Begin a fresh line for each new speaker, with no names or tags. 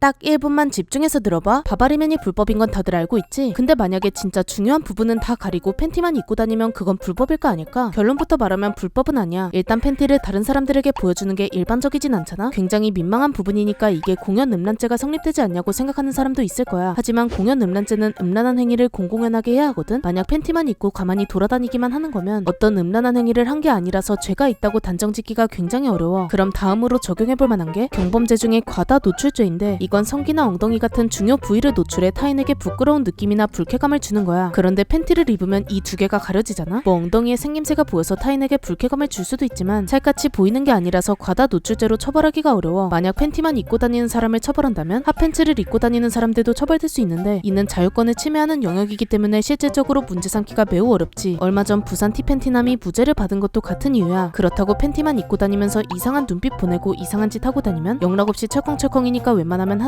딱 1분만 집중해서 들어봐. 바바리맨이 불법인 건 다들 알고 있지? 근데 만약에 진짜 중요한 부분은 다 가리고 팬티만 입고 다니면 그건 불법일 거 아닐까? 결론부터 말하면 불법은 아니야. 일단 팬티를 다른 사람들에게 보여주는 게 일반적이진 않잖아? 굉장히 민망한 부분이니까 이게 공연 음란죄가 성립되지 않냐고 생각하는 사람도 있을 거야. 하지만 공연 음란죄는 음란한 행위를 공공연하게 해야 하거든? 만약 팬티만 입고 가만히 돌아다니기만 하는 거면 어떤 음란한 행위를 한 게 아니라서 죄가 있다고 단정 짓기가 굉장히 어려워. 그럼 다음으로 적용해볼 만한 게 경범죄 중에 과다 노출죄인데 이건 성기나 엉덩이 같은 중요 부위를 노출해 타인에게 부끄러운 느낌이나 불쾌감을 주는 거야. 그런데 팬티를 입으면 이 두 개가 가려지잖아? 뭐 엉덩이에 생김새가 보여서 타인에게 불쾌감을 줄 수도 있지만 살갗이 보이는 게 아니라서 과다 노출죄로 처벌하기가 어려워. 만약 팬티만 입고 다니는 사람을 처벌한다면 핫팬츠를 입고 다니는 사람들도 처벌될 수 있는데 이는 자유권을 침해하는 영역이기 때문에 실질적으로 문제 삼기가 매우 어렵지. 얼마 전 부산 티팬티남이 무죄를 받은 것도 같은 이유야. 그렇다고 팬티만 입고 다니면서 이상한 눈빛 보내고 이상한 짓 하고 다니면 영락 없이 철컹철컹이니까 웬만하면